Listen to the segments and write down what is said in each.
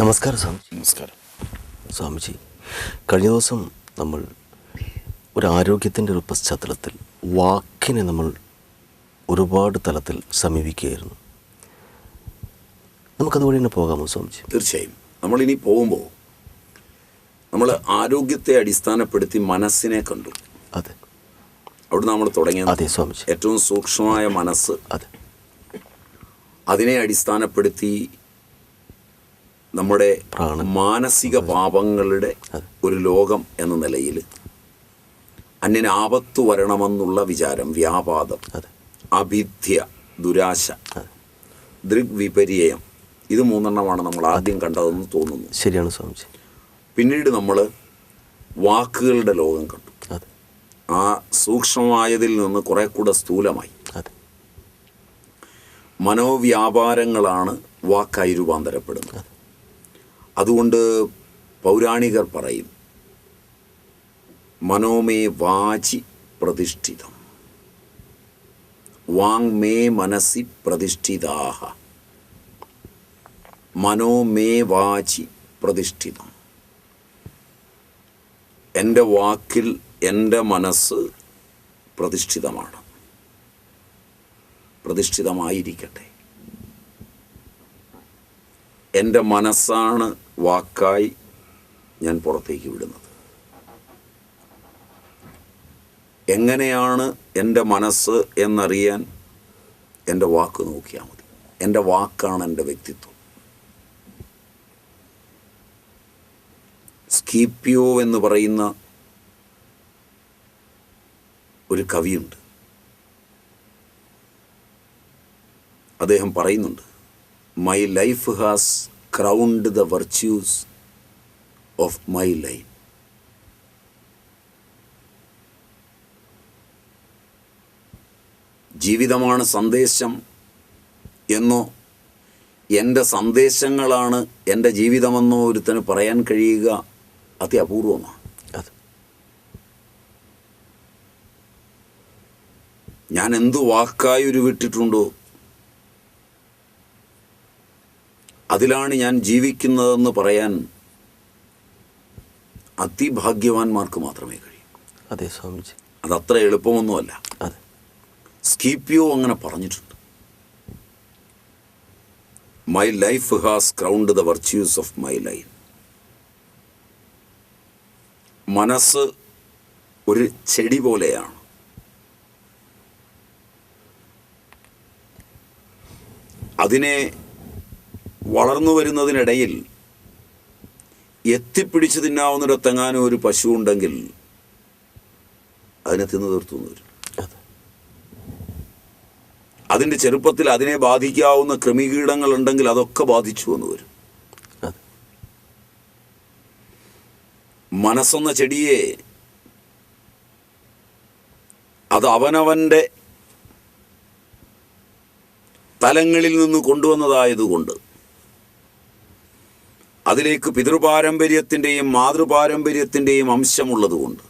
നമസ്കാരം സ്വാമിജി. നമസ്കാരം. സ്വാമിജി കഴിഞ്ഞ ദിവസം നമ്മൾ ഒരു ആരോഗ്യത്തിന്റെ ഒരു പശ്ചാത്തലത്തിൽ വാക്കിനെ നമ്മൾ ഒരുപാട് തലത്തിൽ സമീപിക്കുകയായിരുന്നു. നമുക്കതുവഴി തന്നെ പോകാമോ സ്വാമിജി? തീർച്ചയായും. നമ്മളിനി പോകുമ്പോൾ നമ്മൾ ആരോഗ്യത്തെ അടിസ്ഥാനപ്പെടുത്തി മനസ്സിനെ കണ്ടു. അതെ. അവിടെ നമ്മൾ തുടങ്ങിയത് അതെ സ്വാമിജി. ഏറ്റവും സൂക്ഷ്മമായ മനസ്സ്. അതെ. അതിനെ അടിസ്ഥാനപ്പെടുത്തി നമ്മുടെ മാനസിക പാപങ്ങളുടെ ഒരു ലോകം എന്ന നിലയിൽ അന്യന് ആപത്ത് വരണമെന്നുള്ള വിചാരം വ്യാപാദം അഭിധ്യ ദുരാശ ദൃഗ്വിപര്യം ഇത് മൂന്നെണ്ണമാണ് നമ്മൾ ആദ്യം കണ്ടതെന്ന് തോന്നുന്നു. ശരിയാണ് സ്വാമിജി. പിന്നീട് നമ്മൾ വാക്കുകളുടെ ലോകം കണ്ടു. ആ സൂക്ഷ്മമായതിൽ നിന്ന് കുറെ കൂടെ സ്ഥൂലമായി. മനോവ്യാപാരങ്ങളാണ് വാക്കായി രൂപാന്തരപ്പെടുന്നത്. അതുകൊണ്ട് പൗരാണികർ പറയും മനോമേ വാചി പ്രതിഷ്ഠിതം വാങ്മേ മനസ്സി പ്രതിഷ്ഠിതാഹ മനോമേ വാചി പ്രതിഷ്ഠിതം. എന്റെ വാക്കിൽ എന്റെ മനസ്സ് പ്രതിഷ്ഠിതമാണ് പ്രതിഷ്ഠിതമായിരിക്കട്ടെ. എന്റെ മനസ്സാണ് വാക്കായി ഞാൻ പുറത്തേക്ക് വിടുന്നത്. എങ്ങനെയാണ് എന്റെ മനസ്സ് എന്നറിയാൻ എന്റെ വാക്ക് നോക്കിയാൽ മതി. എന്റെ വാക്കാണ് എന്റെ വ്യക്തിത്വം. സ്കീപ്പിയോ എന്ന് പറയുന്ന ഒരു കവിയുണ്ട്. അദ്ദേഹം പറയുന്നുണ്ട് my life has crowned the virtues of my life ജീവിതമാണ് സന്ദേശം എന്നോ എന്റെ സന്ദേശങ്ങളാണ് എന്റെ ജീവിതമെന്നോ ഒരുത്തന് പറയാൻ കഴിയുക അത്യപൂർവമാണ് അതെ. ഞാൻ എന്ത് വാക്കായി ഉരുവിട്ടിട്ടുണ്ടോ അതിലാണ് ഞാൻ ജീവിക്കുന്നതെന്ന് പറയാൻ അതിഭാഗ്യവാന്മാർക്ക് മാത്രമേ കഴിയൂ. അതെ സ്വാമിജി. അത് അത്ര എളുപ്പമൊന്നുമല്ല. അതെ. സ്കീപ്പിയോ അങ്ങനെ പറഞ്ഞിട്ടുണ്ട്. My life has crowned the virtues of my life മനസ്സ് ഒരു ചെടി പോലെയാണ്. അതിനെ വളർന്നു വരുന്നതിനിടയിൽ എത്തിപ്പിടിച്ച് തിന്നാവുന്നിടത്തെങ്ങാനും ഒരു പശു ഉണ്ടെങ്കിൽ അതിനെ തിന്നു തീർത്തുന്ന വരും. അതെ. അതിന്റെ ചെറുപ്പത്തിൽ അതിനെ ബാധിക്കാവുന്ന കൃമികീടങ്ങൾ ഉണ്ടെങ്കിൽ അതൊക്കെ ബാധിച്ചു എന്ന് വരും. മനസ്സെന്ന ചെടിയെ അത് അവനവന്റെ തലങ്ങളിൽ നിന്ന് കൊണ്ടുവന്നതായതുകൊണ്ട് അതിലേക്ക് പിതൃപാരമ്പര്യത്തിന്റെയും മാതൃപാരമ്പര്യത്തിന്റെയും അംശമുള്ളതുകൊണ്ട്.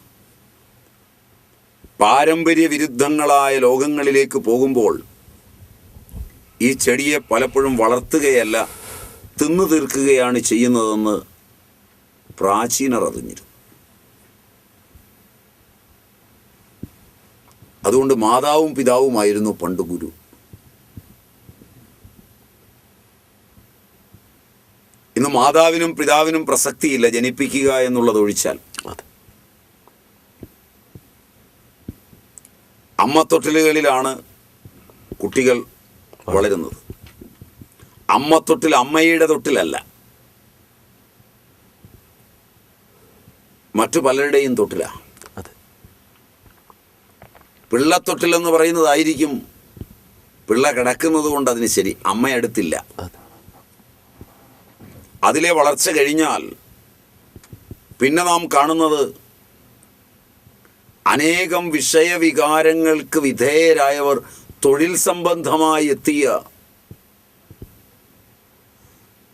പാരമ്പര്യ വിരുദ്ധങ്ങളായ ലോകങ്ങളിലേക്ക് പോകുമ്പോൾ ഈ ചെടിയെ പലപ്പോഴും വളർത്തുകയല്ല തിന്നു തീർക്കുകയാണ് ചെയ്യുന്നതെന്ന് പ്രാചീനർ അറിഞ്ഞിരുന്നു. അതുകൊണ്ട് മാതാവും പിതാവുമായിരുന്നു പണ്ട് ഗുരു. ഇന്ന് മാതാവിനും പിതാവിനും പ്രസക്തിയില്ല ജനിപ്പിക്കുക എന്നുള്ളത് ഒഴിച്ചാൽ. അമ്മ തൊട്ടിലുകളിലാണ് കുട്ടികൾ വളരുന്നത്. അമ്മ തൊട്ടിൽ അമ്മയുടെ തൊട്ടിലല്ല. മറ്റു പലരുടെയും പിള്ളത്തൊട്ടിൽ എന്ന് പറയുന്നതായിരിക്കും പിള്ള കിടക്കുന്നത് കൊണ്ട് അതിന് ശരി അമ്മയടുത്തില്ല. അതെ. അതിലെ വളർച്ച കഴിഞ്ഞാൽ പിന്നെ നാം കാണുന്നത് അനേകം വിഷയവികാരങ്ങൾക്ക് വിധേയരായവർ തൊഴിൽ സംബന്ധമായി എത്തിയ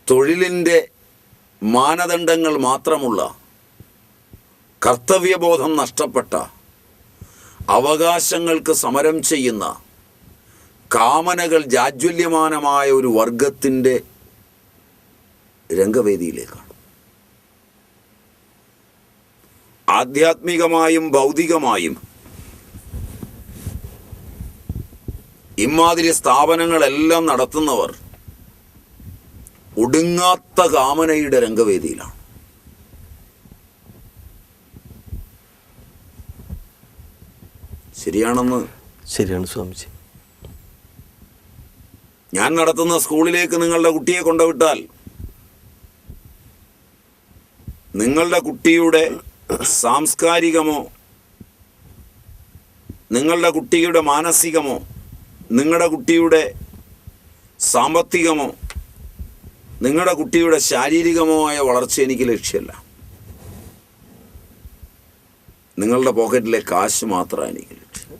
തൊഴിലിന്റെ മാനദണ്ഡങ്ങൾ മാത്രമുള്ള കർത്തവ്യബോധം നഷ്ടപ്പെട്ട അവകാശങ്ങൾക്ക് സമരം ചെയ്യുന്ന കാമനകൾ ജാജ്വല്യമാനമായ ഒരു വർഗത്തിന്റെ രംഗവേദിയിലേക്കാണ്. ആധ്യാത്മികമായും ഭൗതികമായും ഇമാതിരി സ്ഥാപനങ്ങളെല്ലാം നടത്തുന്നവർ ഒടുങ്ങാത്ത കാമനയുടെ രംഗവേദിയിലാണ്. ശരിയാണെന്ന്? ശരിയാണ് സ്വാമിജി. ഞാൻ നടത്തുന്ന സ്കൂളിലേക്ക് നിങ്ങളുടെ കുട്ടിയെ കൊണ്ടുവിട്ടാൽ നിങ്ങളുടെ കുട്ടിയുടെ സാംസ്കാരികമോ നിങ്ങളുടെ കുട്ടിയുടെ മാനസികമോ നിങ്ങളുടെ കുട്ടിയുടെ സാമ്പത്തികമോ നിങ്ങളുടെ കുട്ടിയുടെ ശാരീരികമോ ആയ വളർച്ച എനിക്ക് ലക്ഷ്യമല്ല. നിങ്ങളുടെ പോക്കറ്റിലെ കാശ് മാത്രമാണ് എനിക്ക് ലക്ഷ്യം.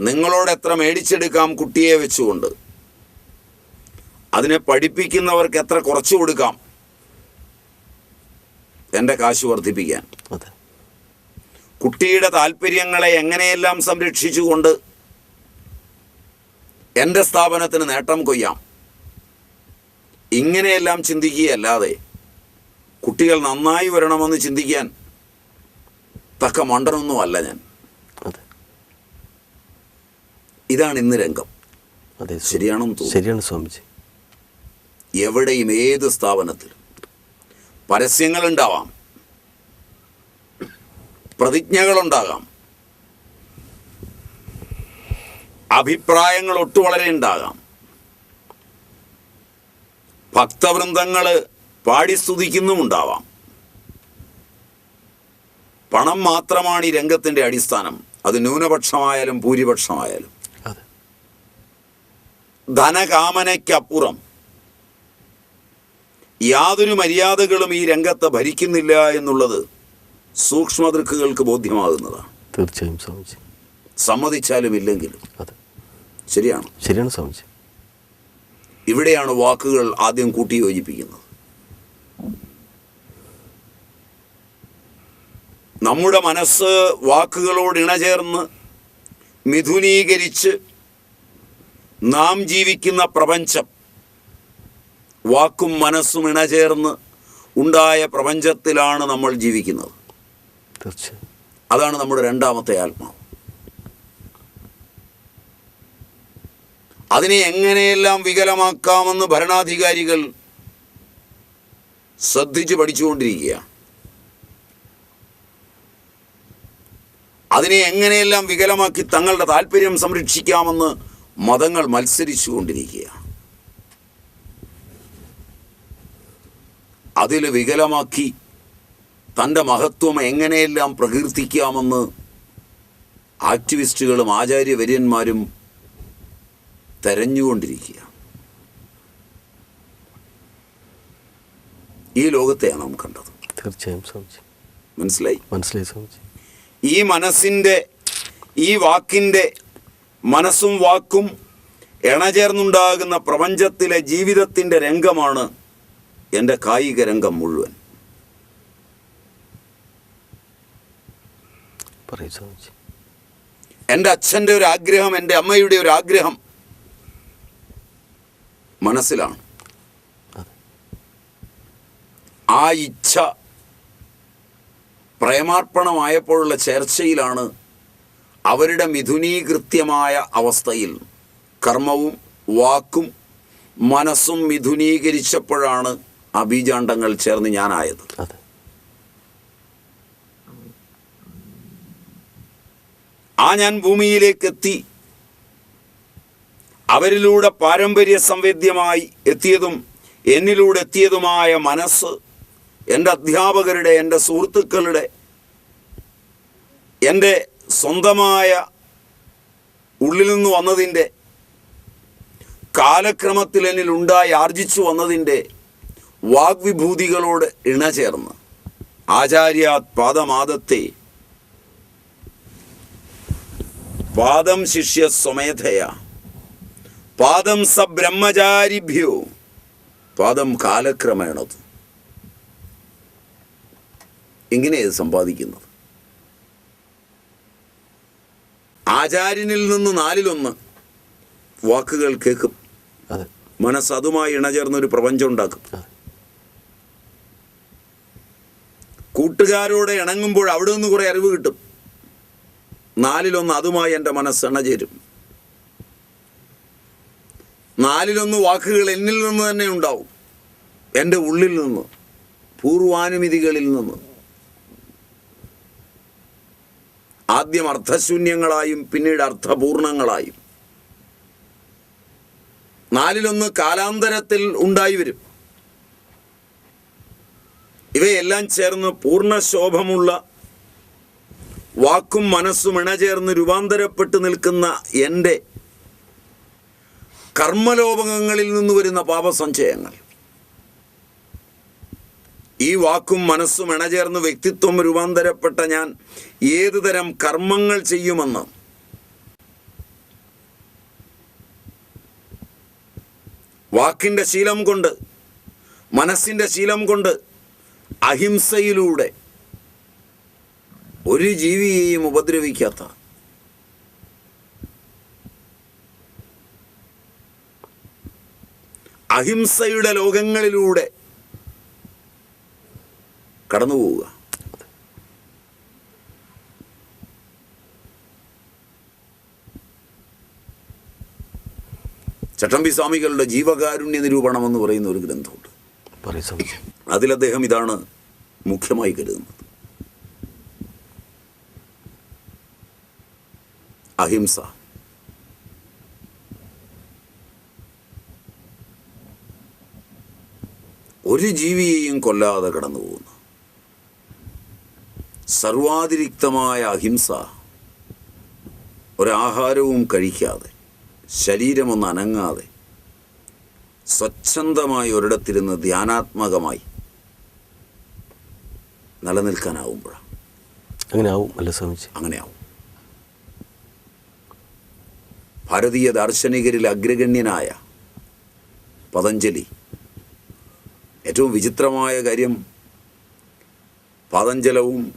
നിങ്ങളോട് എത്ര മേടിച്ചെടുക്കാം കുട്ടിയെ വെച്ചുകൊണ്ട്? അതിനെ പഠിപ്പിക്കുന്നവർക്ക് എത്ര കുറച്ചു കൊടുക്കാം? എന്റെ കാശ് വർദ്ധിപ്പിക്കാൻ. കുട്ടിയുടെ താല്പര്യങ്ങളെ എങ്ങനെയെല്ലാം സംരക്ഷിച്ചുകൊണ്ട് എന്റെ സ്ഥാപനത്തിന് നേട്ടം കൊയ്യാം. ഇങ്ങനെയെല്ലാം ചിന്തിക്കുകയല്ലാതെ കുട്ടികൾ നന്നായി വരണമെന്ന് ചിന്തിക്കാൻ തക്ക മണ്ടനൊന്നുമല്ല ഞാൻ. അതെ. ഇതാണ് ഇന്ന് രംഗം. ശരിയാണെന്ന് തോന്നുന്നു. ശരിയാണ് സ്വാമിജി. എവിടെയും ഏത് സ്ഥാപനത്തിലും പരസ്യങ്ങളുണ്ടാവാം. പ്രതിജ്ഞകളുണ്ടാകാം. അഭിപ്രായങ്ങൾ ഒട്ടു വളരെ ഉണ്ടാകാം ഭക്തവൃന്ദങ്ങൾ പാടി സ്തുതിക്കുന്നുമുണ്ടാവാം പണം മാത്രമാണ് ഈ രംഗത്തിന്റെ അടിസ്ഥാനം. അത് ന്യൂനപക്ഷമായാലും ഭൂരിപക്ഷമായാലും. ധനകാമനയ്ക്കപ്പുറം യാതൊരു മര്യാദകളും ഈ രംഗത്ത് ഭരിക്കുന്നില്ല എന്നുള്ളത് സൂക്ഷ്മദൃക്കുകൾക്ക് ബോധ്യമാകുന്നതാണ്. തീർച്ചയായും സ്വാമിജി. സമ്മതിച്ചാലും ഇല്ലെങ്കിലും. അതെ. ശരിയാണ്. ശരിയാണ് സ്വാമിജി. ഇവിടെയാണ് വാക്കുകൾ ആദ്യം കൂട്ടി യോജിപ്പിക്കുന്നത് നമ്മുടെ മനസ്സ് വാക്കുകളോട് ഇണചേർന്ന് മിഥുനീകരിച്ച് നാം ജീവിക്കുന്ന പ്രപഞ്ചം വാക്കും മനസ്സും ഇണചേർന്ന് ഉണ്ടായ പ്രപഞ്ചത്തിലാണ് നമ്മൾ ജീവിക്കുന്നത്. തീർച്ചയായും. അതാണ് നമ്മുടെ രണ്ടാമത്തെ ആത്മാവ് അതിനെ എങ്ങനെയെല്ലാം വികലമാക്കാമെന്ന് ഭരണാധികാരികൾ ശ്രദ്ധിച്ച് പഠിച്ചുകൊണ്ടിരിക്കുകയാണ്. അതിനെ എങ്ങനെയെല്ലാം വികലമാക്കി തങ്ങളുടെ താല്പര്യം സംരക്ഷിക്കാമെന്ന് മതങ്ങൾ മത്സരിച്ചു കൊണ്ടിരിക്കുകയാണ് അതിൽ വികലമാക്കി തന്റെ മഹത്വം എങ്ങനെയെല്ലാം പ്രകീർത്തിക്കാമെന്ന് ആക്ടിവിസ്റ്റുകളും ആചാര്യവര്യന്മാരും തെരഞ്ഞുകൊണ്ടിരിക്കുക. ഈ ലോകത്തെയാണ് നാം കണ്ടത്. തീർച്ചയായും മനസ്സിലായി? മനസ്സിലായി ഈ മനസ്സിന്റെ ഈ വാക്കിന്റെ മനസ്സും വാക്കും ഇണചേർന്നുണ്ടാകുന്ന പ്രപഞ്ചത്തിലെ ജീവിതത്തിന്റെ രംഗമാണ് എന്റെ കായിക രംഗം മുഴുവൻ. എന്റെ അച്ഛന്റെ ഒരു ആഗ്രഹം എന്റെ അമ്മയുടെ ഒരു ആഗ്രഹം മനസ്സിലാണ്. ആ ഇച്ഛ പ്രേമാർപ്പണമായപ്പോഴുള്ള ചേർച്ചയിലാണ് അവരുടെ മിഥുനീകൃത്യമായ അവസ്ഥയിൽ കർമ്മവും വാക്കും മനസ്സും മിഥുനീകരിച്ചപ്പോഴാണ് ആ ബീജാണ്ടങ്ങൾ ചേർന്ന് ഞാനായത്. ആ ഞാൻ ഭൂമിയിലേക്ക് എത്തി അവരിലൂടെ പാരമ്പര്യ സംവേദ്യമായി എത്തിയതും എന്നിലൂടെ എത്തിയതുമായ മനസ്സ് എന്റെ അധ്യാപകരുടെ എന്റെ സുഹൃത്തുക്കളുടെ എന്റെ സ്വന്തമായ ഉള്ളിൽ നിന്ന് വന്നതിന്റെ കാലക്രമത്തിൽ എന്നിൽ ഉണ്ടായി ആർജിച്ചു വന്നതിന്റെ വാഗ്വിഭൂതികളോട് ഇണചേർന്ന് ആചാര്യാത് പാദമാദത്തെ പാദം ശിഷ്യ സ്വമേധയ. പാദം സബ്രഹ്മചാരിഭ്യോ ബ്രഹ്മചാരിഭ്യോ. പാദം കാലക്രമേണത്. ഇങ്ങനെ ഇത് സമ്പാദിക്കുന്നത്. ആചാര്യനിൽ നിന്ന് നാലിലൊന്ന് വാക്കുകൾ കേൾക്കും. മനസ്സതുമായി മനസ്സ് അതുമായി ഇണചേർന്നൊരു പ്രപഞ്ചം ഉണ്ടാക്കും അതെ കൂട്ടുകാരോട് ഇണങ്ങുമ്പോൾ അവിടെ നിന്ന് കുറേ അറിവ് കിട്ടും. നാലിലൊന്ന് അതുമായി എന്റെ മനസ്സ് ഇണചേരും നാലിലൊന്ന് വാക്കുകൾ എന്നിൽ നിന്ന് തന്നെ ഉണ്ടാവും. എന്റെ ഉള്ളിൽ നിന്ന് പൂർവാനുമിതികളിൽ നിന്ന്. ആദ്യം അർത്ഥശൂന്യങ്ങളായും പിന്നീട് അർത്ഥപൂർണങ്ങളായും നാലിലൊന്ന് കാലാന്തരത്തിൽ ഉണ്ടായി വരും. ഇവയെല്ലാം ചേർന്ന് പൂർണശോഭമുള്ള വാക്കും മനസ്സും ഇണചേർന്ന് രൂപാന്തരപ്പെട്ട് നിൽക്കുന്ന എന്റെ കർമ്മലോപങ്ങളിൽ നിന്ന് വരുന്ന പാപസഞ്ചയങ്ങൾ. ഈ വാക്കും മനസ്സും ഇണചേർന്ന് വ്യക്തിത്വം രൂപാന്തരപ്പെട്ട ഞാൻ ഏതു തരം കർമ്മങ്ങൾ ചെയ്യുമെന്ന് വാക്കിന്റെ ശീലം കൊണ്ട് മനസ്സിന്റെ ശീലം കൊണ്ട് അഹിംസയിലൂടെ ഒരു ജീവിയെയും ഉപദ്രവിക്കാത്ത അഹിംസയുടെ ലോകങ്ങളിലൂടെ കടന്നു പോവുക ചട്ടമ്പി സ്വാമികളുടെ ജീവകാരുണ്യ നിരൂപണം എന്ന് പറയുന്ന ഒരു ഗ്രന്ഥമുണ്ട്. അതിൽ അദ്ദേഹം ഇതാണ് മുഖ്യമായി കരുതുന്നത്. അഹിംസ. ഒരു ജീവിയെയും കൊല്ലാതെ കടന്നു പോകുന്നു സർവാതിരിക്തമായ അഹിംസ ഒരാഹാരവും കഴിക്കാതെ ശരീരമൊന്ന് അനങ്ങാതെ സ്വച്ഛന്തമായി ഒരിടത്തിരുന്ന് ധ്യാനാത്മകമായി നിലനിൽക്കാനാവുമ്പോഴാണ് അങ്ങനെ ആവും അല്ല സ്വാമിജി? അങ്ങനെ ആവും ഭാരതീയ ദാർശനികരിൽ അഗ്രഗണ്യനായ പതഞ്ജലി. ഏറ്റവും വിചിത്രമായ കാര്യം പതഞ്ജലവും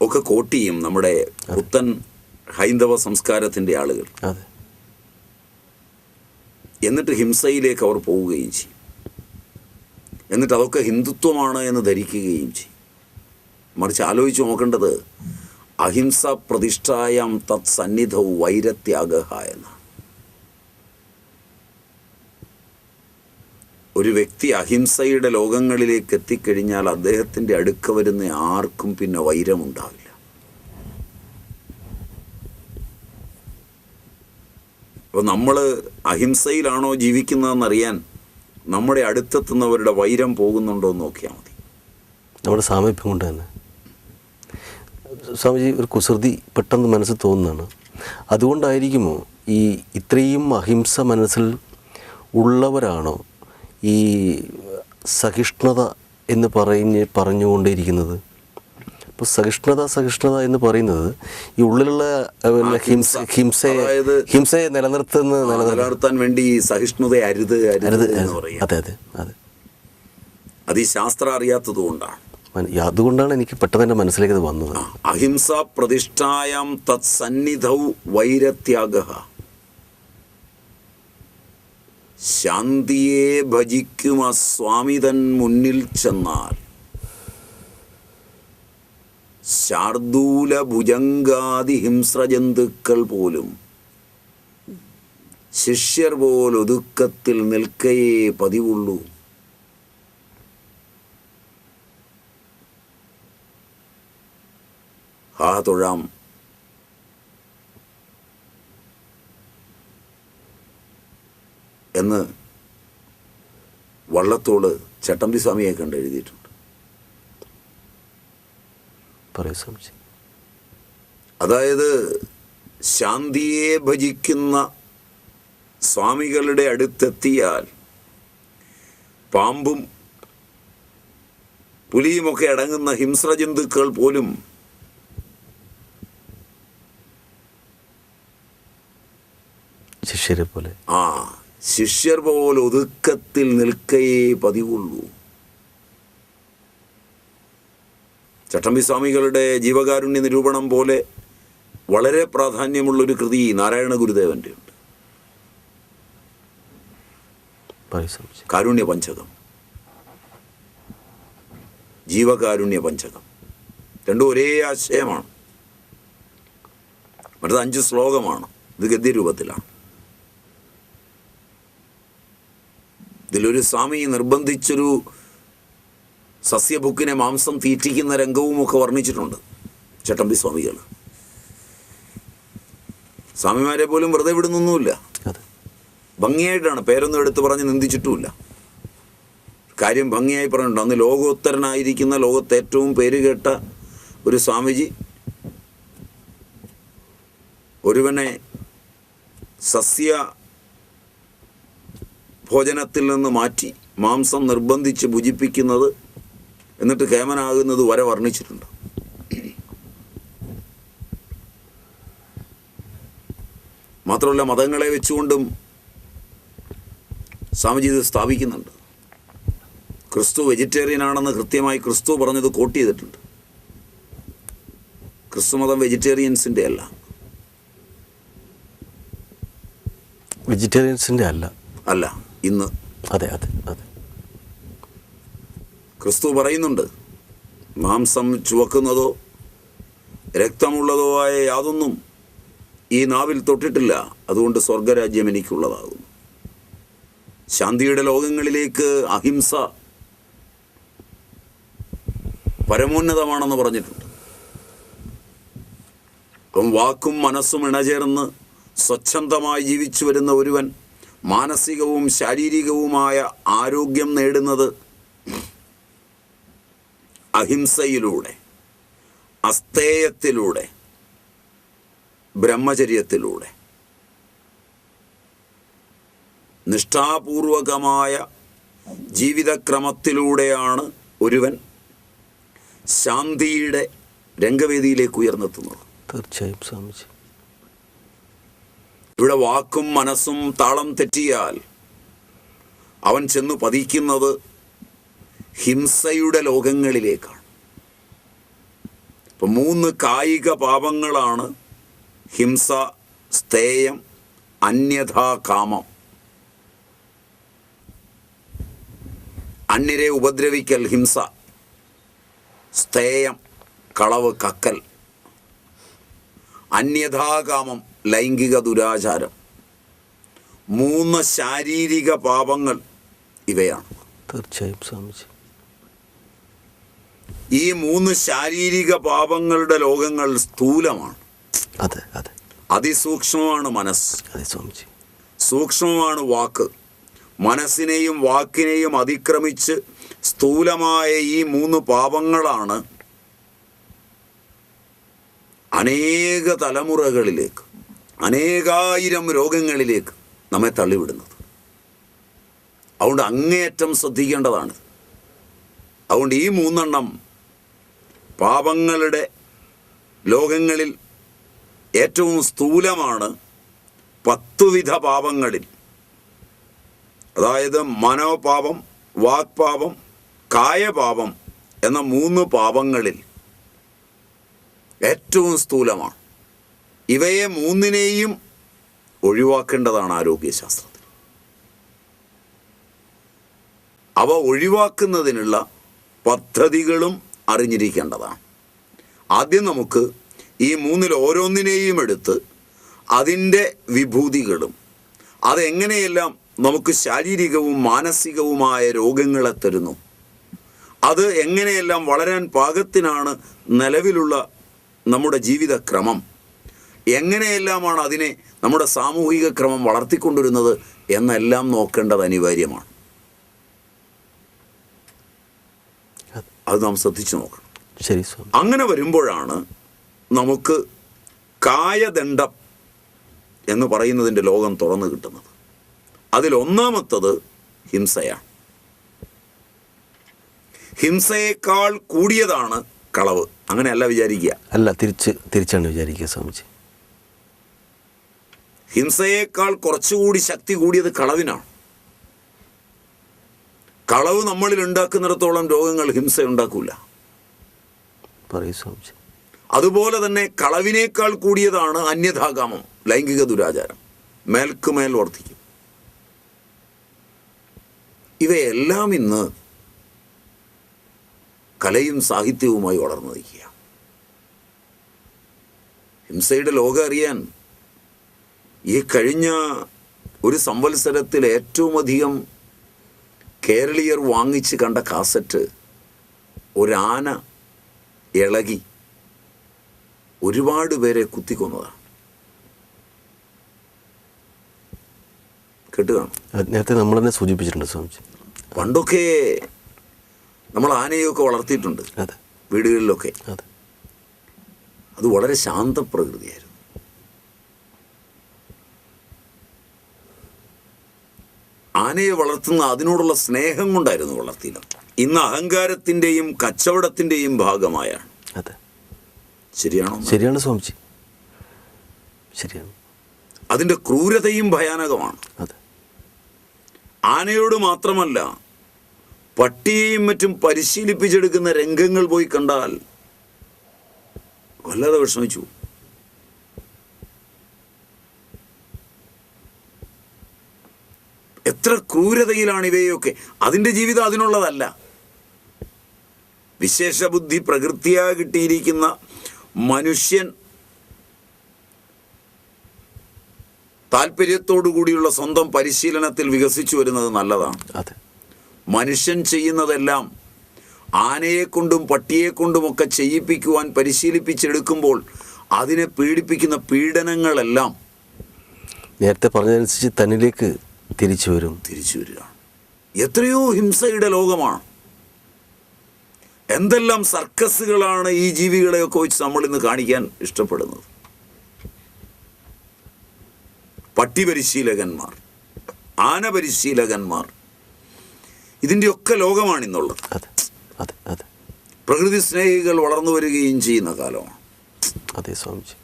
ഒക്കെ കോട്ടിയും നമ്മുടെ പുത്തൻ ഹൈന്ദവ സംസ്കാരത്തിന്റെ ആളുകൾ. അതെ. എന്നിട്ട് ഹിംസയിലേക്ക് അവർ പോവുകയും ചെയ്യും. എന്നിട്ട് അതൊക്കെ ഹിന്ദുത്വമാണ് എന്ന് ധരിക്കുകയും ചെയ്യും. മറിച്ച് ആലോചിച്ച് നോക്കേണ്ടത് അഹിംസ പ്രതിഷ്ഠായം തത് സന്നിധ വൈരത്യാഗ എന്നാണ്. ഒരു വ്യക്തി അഹിംസയുടെ ലോകങ്ങളിലേക്ക് എത്തിക്കഴിഞ്ഞാൽ അദ്ദേഹത്തിന്റെ അടുക്ക വരുന്ന ആർക്കും പിന്നെ വൈരമുണ്ടാവില്ല. അപ്പോൾ നമ്മൾ അഹിംസയിലാണോ ജീവിക്കുന്നതെന്നറിയാൻ നമ്മുടെ അടുത്തെത്തുന്നവരുടെ വൈരം പോകുന്നുണ്ടോ എന്ന് നോക്കിയാൽ മതി. നമ്മുടെ സാമീപ്യം കൊണ്ട് തന്നെ. സ്വാമിജി ഒരു കുസൃതി പെട്ടെന്ന് മനസ്സിൽ തോന്നുന്നതാണ്. അതുകൊണ്ടായിരിക്കുമോ ഈ ഇത്രയും അഹിംസ മനസ്സിൽ ഉള്ളവരാണോ ഈ സഹിഷ്ണുത എന്ന് പറഞ്ഞ് പറഞ്ഞുകൊണ്ടിരിക്കുന്നത്? ഇപ്പോൾ സഹിഷ്ണുത സഹിഷ്ണുത എന്ന് പറയുന്നത് ഈ ഉള്ളിലുള്ള ഹിംസ ഹിംസയെ ഹിംസയെ നിലനിർത്തുന്ന നിലനിർത്താൻ വേണ്ടി സഹിഷ്ണുത അരുത് അരുത് എന്ന് പറയും അതെ അതെ അതെ. അത് ഈ ശാസ്ത്രം അറിയാത്തത് കൊണ്ടാണ്. അതുകൊണ്ടാണ് എനിക്ക് പെട്ടെന്ന് എന്റെ മനസ്സിലേക്ക് അത് വന്നത്. അഹിംസ പ്രതിഷ്ഠായം തത് സന്നിധൗ വൈരത്യാഗ. ശാന്തിയെ ഭജിക്കും ആ സ്വാമി തൻ മുന്നിൽ ചെന്നാൽ. ശാർദൂല ഭുജങ്കാതി ഹിംസ്രജന്തുക്കൾ പോലും ശിഷ്യർ പോലൊതുക്കത്തിൽ നിൽക്കയേ പതിവുള്ളൂ. ആ തൊഴാം എന്ന് വള്ളത്തോട് ചട്ടമ്പി സ്വാമിയെ കണ്ട് എഴുതിയിട്ടുണ്ട്. പറയൂ സ്വാമിജി അതായത് ശാന്തിയെ ഭജിക്കുന്ന സ്വാമികളുടെ അടുത്തെത്തിയാൽ പാമ്പും പുലിയുമൊക്കെ അടങ്ങുന്ന ഹിംസ്രജന്തുക്കൾ പോലും ശിഷ്യരെ പോലെ. ആ ശിഷ്യർ പോലെ ഒതുക്കത്തിൽ നിൽക്കയേ പതിവുള്ളൂ. ചട്ടമ്പി സ്വാമികളുടെ ജീവകാരുണ്യ നിരൂപണം പോലെ വളരെ പ്രാധാന്യമുള്ളൊരു കൃതി നാരായണ ഗുരുദേവന്റെ ഉണ്ട്. കാരുണ്യ പഞ്ചകം. ജീവകാരുണ്യ പഞ്ചകം. രണ്ടും ഒരേ ആശയമാണ്. മറ്റത് അഞ്ച് ശ്ലോകമാണ്. ഇത് ഗദ്യരൂപത്തിലാണ്. ഇതിലൊരു സ്വാമി നിർബന്ധിച്ചൊരു സസ്യബുക്കിനെ മാംസം തീറ്റിക്കുന്ന രംഗവും ഒക്കെ വർണിച്ചിട്ടുണ്ട്. ചട്ടമ്പി സ്വാമികൾ സ്വാമിമാരെ പോലും വെറുതെ വിടുന്നൊന്നുമില്ല. ഭംഗിയായിട്ടാണ് പേരൊന്നും എടുത്തു പറഞ്ഞ് നിന്ദിച്ചിട്ടുമില്ല. കാര്യം ഭംഗിയായി പറഞ്ഞിട്ടുണ്ട്. അന്ന് ലോകോത്തരനായിരിക്കുന്ന ലോകത്തെ ഏറ്റവും പേരുകേട്ട ഒരു സ്വാമിജി ഒരുവനെ സസ്യ ഭോജനത്തിൽ നിന്ന് മാറ്റി മാംസം നിർബന്ധിച്ച് ഭുജിപ്പിക്കുന്നത് എന്നിട്ട് കേമനാകുന്നത് വരെ വർണിച്ചിട്ടുണ്ട്. മാത്രമല്ല മതങ്ങളെ വെച്ചുകൊണ്ടും സ്വാമിജി ഇത് സ്ഥാപിക്കുന്നുണ്ട്. ക്രിസ്തു വെജിറ്റേറിയൻ ആണെന്ന് കൃത്യമായി ക്രിസ്തു പറഞ്ഞത് കോട്ട് ചെയ്തിട്ടുണ്ട്. ക്രിസ്തു മതം വെജിറ്റേറിയൻസിന്റെ അല്ല. വെജിറ്റേറിയൻസിന്റെ അല്ല. അല്ല ഇന്ന്. അതെ അതെ അതെ. ക്രിസ്തു പറയുന്നുണ്ട് മാംസം ചുവക്കുന്നതോ രക്തമുള്ളതോ ആയ യാതൊന്നും ഈ നാവിൽ തൊട്ടിട്ടില്ല. അതുകൊണ്ട് സ്വർഗരാജ്യം എനിക്കുള്ളതാകുന്നു. ശാന്തിയുടെ ലോകങ്ങളിലേക്ക് അഹിംസ പരമോന്നതമാണെന്ന് പറഞ്ഞിട്ടുണ്ട്. അപ്പം വാക്കും മനസ്സും ഇണചേർന്ന് സ്വച്ഛന്തമായി ജീവിച്ചു വരുന്ന ഒരുവൻ മാനസികവും ശാരീരികവുമായ ആരോഗ്യം നേടുന്നത് അഹിംസയിലൂടെ അസ്തേയത്തിലൂടെ ബ്രഹ്മചര്യത്തിലൂടെ നിഷ്ഠാപൂർവകമായ ജീവിതക്രമത്തിലൂടെയാണ് ഒരുവൻ ശാന്തിയുടെ രംഗവേദിയിലേക്ക് ഉയർന്നെത്തുന്നത്. തീർച്ചയായും സ്വാമിജി. ഇവിടെ വാക്കും മനസ്സും താളം തെറ്റിയാൽ അവൻ ചെന്നു പതിക്കുന്നത് ഹിംസയുടെ ലോകങ്ങളിലേക്കാണ്. ഇപ്പം മൂന്ന് കായിക പാപങ്ങളാണ് ഹിംസ സ്ഥേയം അന്യഥാ കാമം. അന്യരെ ഉപദ്രവിക്കൽ ഹിംസ സ്ഥേയം കളവ് കക്കൽ. അന്യഥാകാമം ലൈംഗിക ദുരാചാരം. മൂന്ന് ശാരീരിക പാപങ്ങൾ ഇവയാണ്. തീർച്ചയായും സ്വാമിജി. ഈ മൂന്ന് ശാരീരിക പാപങ്ങളുടെ ലോകങ്ങൾ സ്ഥൂലമാണ്. അതെ അതെ. അതിസൂക്ഷ്മമാണ് മനസ്സ്. സൂക്ഷ്മമാണ് വാക്ക്. മനസ്സിനെയും വാക്കിനെയും അതിക്രമിച്ച് സ്ഥൂലമായ ഈ മൂന്ന് പാപങ്ങളാണ് അനേക തലമുറകളിലേക്ക് അനേകായിരം രോഗങ്ങളിലേക്ക് നമ്മെ തള്ളിവിടുന്നത്. അതുകൊണ്ട് അങ്ങേയറ്റം ശ്രദ്ധിക്കേണ്ടതാണ്. അതുകൊണ്ട് ഈ മൂന്നെണ്ണം പാപങ്ങളുടെ ലോകങ്ങളിൽ ഏറ്റവും സ്ഥൂലമാണ് പത്തുവിധ പാപങ്ങളിൽ. അതായത് മനോപാപം വാക്പാപം കായപാപം എന്ന മൂന്ന് പാപങ്ങളിൽ ഏറ്റവും സ്ഥൂലമാണ്. ഇവയെ മൂന്നിനെയും ഒഴിവാക്കേണ്ടതാണ് ആരോഗ്യശാസ്ത്രത്തിൽ. അവ ഒഴിവാക്കുന്നതിനുള്ള പദ്ധതികളും അറിഞ്ഞിരിക്കേണ്ടതാണ്. ആദ്യം നമുക്ക് ഈ മൂന്നിൽ ഓരോന്നിനെയും എടുത്ത് അതിന്റെ വിഭൂതികളും അതെങ്ങനെയെല്ലാം നമുക്ക് ശാരീരികവും മാനസികവുമായ രോഗങ്ങളെ തരുന്നു അത് എങ്ങനെയെല്ലാം വളരാൻ പാകത്തിനാണ് നിലവിലുള്ള നമ്മുടെ ജീവിതക്രമം എങ്ങനെയെല്ലാമാണ് അതിനെ നമ്മുടെ സാമൂഹിക ക്രമം വളർത്തിക്കൊണ്ടിരുന്നത് എന്നെല്ലാം നോക്കേണ്ടത് അനിവാര്യമാണ്. അത് നാം ശ്രദ്ധിച്ചു നോക്കണം. ശരി അങ്ങനെ വരുമ്പോഴാണ് നമുക്ക് കായദണ്ഡം എന്ന് പറയുന്നതിന്റെ ലോകം തുറന്നു കിട്ടുന്നത്. അതിൽ ഒന്നാമത്തത് ഹിംസയാണ്. ഹിംസയേക്കാൾ കൂടിയതാണ് കളവ്. അങ്ങനെയല്ല വിചാരിക്കുക. അല്ല തിരിച്ച് തിരിച്ചാണ് വിചാരിക്കുക സ്വാമിജി. ഹിംസയേക്കാൾ കുറച്ചുകൂടി ശക്തി കൂടിയത് കളവിനാണ്. കളവ് നമ്മളിൽ ഉണ്ടാക്കുന്നിടത്തോളം രോഗങ്ങൾ ഹിംസ ഉണ്ടാക്കൂല അതുപോലെ തന്നെ കളവിനേക്കാൾ കൂടിയതാണ് അന്യഥാകാമം ലൈംഗിക ദുരാചാരം. മേൽക്കുമേൽ വർദ്ധിക്കും. ഇവയെല്ലാം ഇന്ന് കലയും സാഹിത്യവുമായി വളർന്നു നിൽക്കുക ഹിംസയുടെ ലോകം അറിയാൻ ഈ കഴിഞ്ഞ ഒരു സംവത്സരത്തിൽ ഏറ്റവും അധികം കേരളീയർ വാങ്ങിച്ച് കണ്ട കാസറ്റ് ഒരാന ഇളകി ഒരുപാട് പേരെ കുത്തിക്കൊന്നതാണ്. കേട്ടുകയാണ് നേരത്തെ നമ്മൾ തന്നെ സൂചിപ്പിച്ചിട്ടുണ്ട് സ്വാമിജി. പണ്ടൊക്കെ നമ്മൾ ആനയൊക്കെ വളർത്തിയിട്ടുണ്ട്. വീടുകളിലൊക്കെ. അതെ. അത് വളരെ ശാന്തപ്രകൃതിയായിരുന്നു. ആനയെ വളർത്തുന്ന അതിനോടുള്ള സ്നേഹം കൊണ്ടായിരുന്നു വളർത്തിയത്. ഇന്ന് അഹങ്കാരത്തിന്റെയും കച്ചവടത്തിന്റെയും ഭാഗമായാണ്. അതെ. ശരിയാണോ? ശരിയാണ് സ്വാമിജി. ശരിയാണ്. അതിന്റെ ക്രൂരതയും ഭയാനകമാണ്. അതെ. ആനയോട് മാത്രമല്ല പട്ടിയെയും മറ്റും പരിശീലിപ്പിച്ചെടുക്കുന്ന രംഗങ്ങൾ പോയി കണ്ടാൽ വല്ലാതെ വിഷമിച്ചു. എത്ര ക്രൂരതയിലാണ് ഇവയൊക്കെ അതിന്റെ ജീവിതം അതിനുള്ളതല്ല. വിശേഷ ബുദ്ധി പ്രകൃതിയാ കിട്ടിയിരിക്കുന്ന മനുഷ്യൻ കൂടിയുള്ള സ്വന്തം പരിശീലനത്തിൽ വികസിച്ചു വരുന്നത് നല്ലതാണ്. അതെ. മനുഷ്യൻ ചെയ്യുന്നതെല്ലാം ആനയെ കൊണ്ടും പട്ടിയെ കൊണ്ടുമൊക്കെ ചെയ്യിപ്പിക്കുവാൻ പരിശീലിപ്പിച്ചെടുക്കുമ്പോൾ അതിനെ പീഡിപ്പിക്കുന്ന പീഡനങ്ങളെല്ലാം നേരത്തെ പറഞ്ഞതനുസരിച്ച് തന്നിലേക്ക് തിരിച്ചു വരും തിരിച്ചു വരിക. എത്രയോ ഹിംസയുടെ ലോകമാണ്. എന്തെല്ലാം സർക്കസുകളാണ് ഈ ജീവികളെയൊക്കെ വെച്ച് നമ്മൾ ഇന്ന് കാണിക്കാൻ ഇഷ്ടപ്പെടുന്നത്? പട്ടിപരിശീലകന്മാർ ആന പരിശീലകന്മാർ ഇതിന്റെയൊക്കെ ലോകമാണ് ഇന്നുള്ളത്. പ്രകൃതി സ്നേഹികൾ വളർന്നു വരികയും ചെയ്യുന്ന കാലമാണ്. അതെ സ്വാമിജി.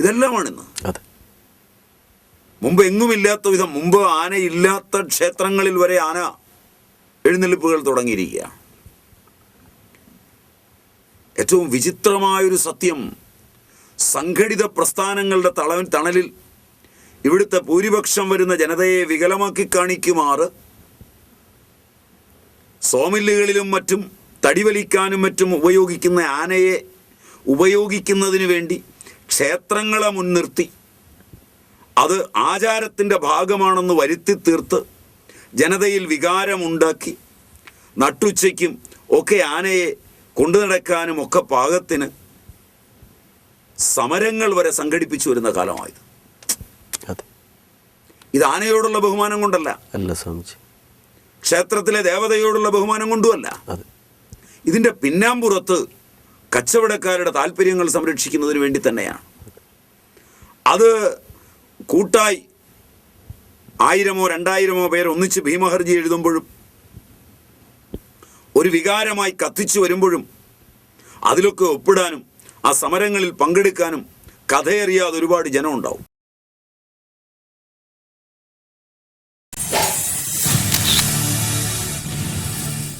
ഇതെല്ലാമാണ് ഇന്ന്. അതെ. മുമ്പ് എങ്ങുമില്ലാത്ത വിധം മുമ്പ് ആനയില്ലാത്ത ക്ഷേത്രങ്ങളിൽ വരെ ആന എഴുന്നള്ളിപ്പുകൾ തുടങ്ങിയിരിക്കുകയാണ് ഏറ്റവും വിചിത്രമായൊരു സത്യം സംഘടിത പ്രസ്ഥാനങ്ങളുടെ തള തണലിൽ ഇവിടുത്തെ ഭൂരിപക്ഷം വരുന്ന ജനതയെ വികലമാക്കി കാണിക്കുമാറ് സോമില്ലുകളിലും മറ്റും തടിവലിക്കാനും മറ്റും ഉപയോഗിക്കുന്ന ആനയെ ഉപയോഗിക്കുന്നതിന് വേണ്ടി ക്ഷേത്രങ്ങളെ മുൻനിർത്തി അത് ആചാരത്തിന്റെ ഭാഗമാണെന്ന് വരുത്തി തീർത്ത് ജനതയിൽ വികാരമുണ്ടാക്കി നട്ടുച്ചയ്ക്കും ഒക്കെ ആനയെ കൊണ്ടു നടക്കാനും ഒക്കെ പാകത്തിന് സമരങ്ങൾ വരെ സംഘടിപ്പിച്ചു വരുന്ന കാലമായത്. ഇത് ആനയോടുള്ള ബഹുമാനം കൊണ്ടല്ല. അല്ല സ്വാമിജി. ക്ഷേത്രത്തിലെ ദേവതയോടുള്ള ബഹുമാനം കൊണ്ടുമല്ല. അതെ. ഇതിന്റെ പിന്നാമ്പുറത്ത് കച്ചവടക്കാരുടെ താല്പര്യങ്ങൾ സംരക്ഷിക്കുന്നതിന് വേണ്ടി തന്നെയാണ്. അത് കൂട്ടായി ആയിരമോ രണ്ടായിരമോ പേർ ഒന്നിച്ച് ഭീമഹർജി എഴുതുമ്പോഴും ഒരു വികാരമായി കത്തിച്ചു വരുമ്പോഴും അതിലൊക്കെ ഒപ്പിടാനും ആ സമരങ്ങളിൽ പങ്കെടുക്കാനും കഥയറിയാതെ ഒരുപാട് ജനം ഉണ്ടാവും